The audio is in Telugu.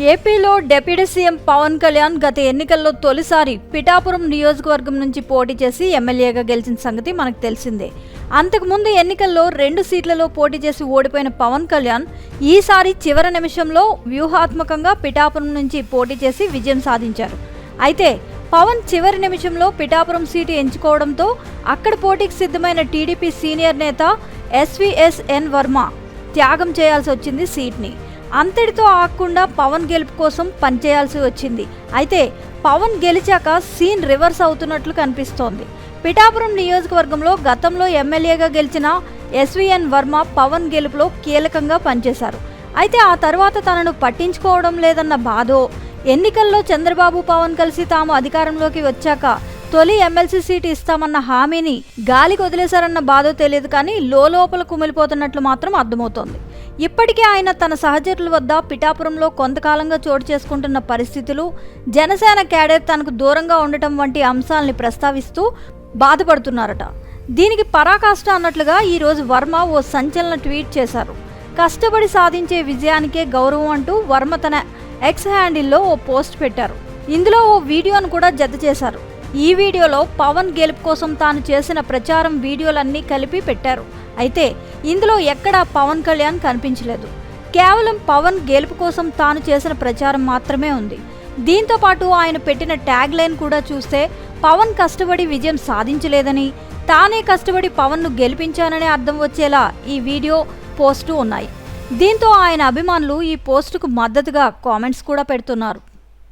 ఏపీలో డిప్యూటీ సీఎం పవన్ కళ్యాణ్ గత ఎన్నికల్లో తొలిసారి పిఠాపురం నియోజకవర్గం నుంచి పోటీ చేసి ఎమ్మెల్యేగా గెలిచిన సంగతి మనకు తెలిసిందే. అంతకుముందు ఎన్నికల్లో రెండు సీట్లలో పోటీ చేసి ఓడిపోయిన పవన్ కళ్యాణ్ ఈసారి చివరి నిమిషంలో వ్యూహాత్మకంగా పిఠాపురం నుంచి పోటీ చేసి విజయం సాధించారు. అయితే పవన్ చివరి నిమిషంలో పిఠాపురం సీటు ఎంచుకోవడంతో అక్కడ పోటీకి సిద్ధమైన టీడీపీ సీనియర్ నేత ఎస్విఎస్ఎన్ వర్మ త్యాగం చేయాల్సి వచ్చింది సీట్ని. అంతటితో ఆగకుండా పవన్ గెలుపు కోసం పనిచేయాల్సి వచ్చింది. అయితే పవన్ గెలిచాక సీన్ రివర్స్ అవుతున్నట్లు కనిపిస్తోంది. పిఠాపురం నియోజకవర్గంలో గతంలో ఎమ్మెల్యేగా గెలిచిన ఎస్విఎన్ వర్మ పవన్ గెలుపులో కీలకంగా పనిచేశారు. అయితే ఆ తర్వాత తనను పట్టించుకోవడం లేదన్న బాధో ఎన్నికల్లో చంద్రబాబు పవన్ కలిసి తాము అధికారంలోకి వచ్చాక తొలి ఎమ్మెల్సీ సీటు ఇస్తామన్న హామీని గాలికి వదిలేశారన్న బాధో తెలియదు కానీ లోపల కుమిలిపోతున్నట్లు మాత్రం అర్థమవుతోంది. ఇప్పటికే ఆయన తన సహచరుల వద్ద పిఠాపురంలో కొంతకాలంగా చోటు చేసుకుంటున్న పరిస్థితులు జనసేన క్యాడర్ తనకు దూరంగా ఉండటం వంటి అంశాలని ప్రస్తావిస్తూ బాధపడుతున్నారట. దీనికి పరాకాష్ట అన్నట్లుగా ఈరోజు వర్మ ఓ సంచలన ట్వీట్ చేశారు. కష్టపడి సాధించే విజయానికే గౌరవం అంటూ వర్మ తన ఎక్స్ హ్యాండిల్లో ఓ పోస్ట్ పెట్టారు. ఇందులో ఓ వీడియోను కూడా జత చేశారు. ఈ వీడియోలో పవన్ గెలుపు కోసం తాను చేసిన ప్రచారం వీడియోలన్నీ కలిపి పెట్టారు. అయితే ఇందులో ఎక్కడా పవన్ కళ్యాణ్ కనిపించలేదు. కేవలం పవన్ గెలుపు కోసం తాను చేసిన ప్రచారం మాత్రమే ఉంది. దీంతో పాటు ఆయన పెట్టిన ట్యాగ్ లైన్ కూడా చూస్తే పవన్ కష్టపడి విజయం సాధించలేదని తానే కష్టపడి పవన్ను గెలిపించాననే అర్థం వచ్చేలా ఈ వీడియో పోస్టు ఉన్నాయి. దీంతో ఆయన అభిమానులు ఈ పోస్టుకు మద్దతుగా కామెంట్స్ కూడా పెడుతున్నారు.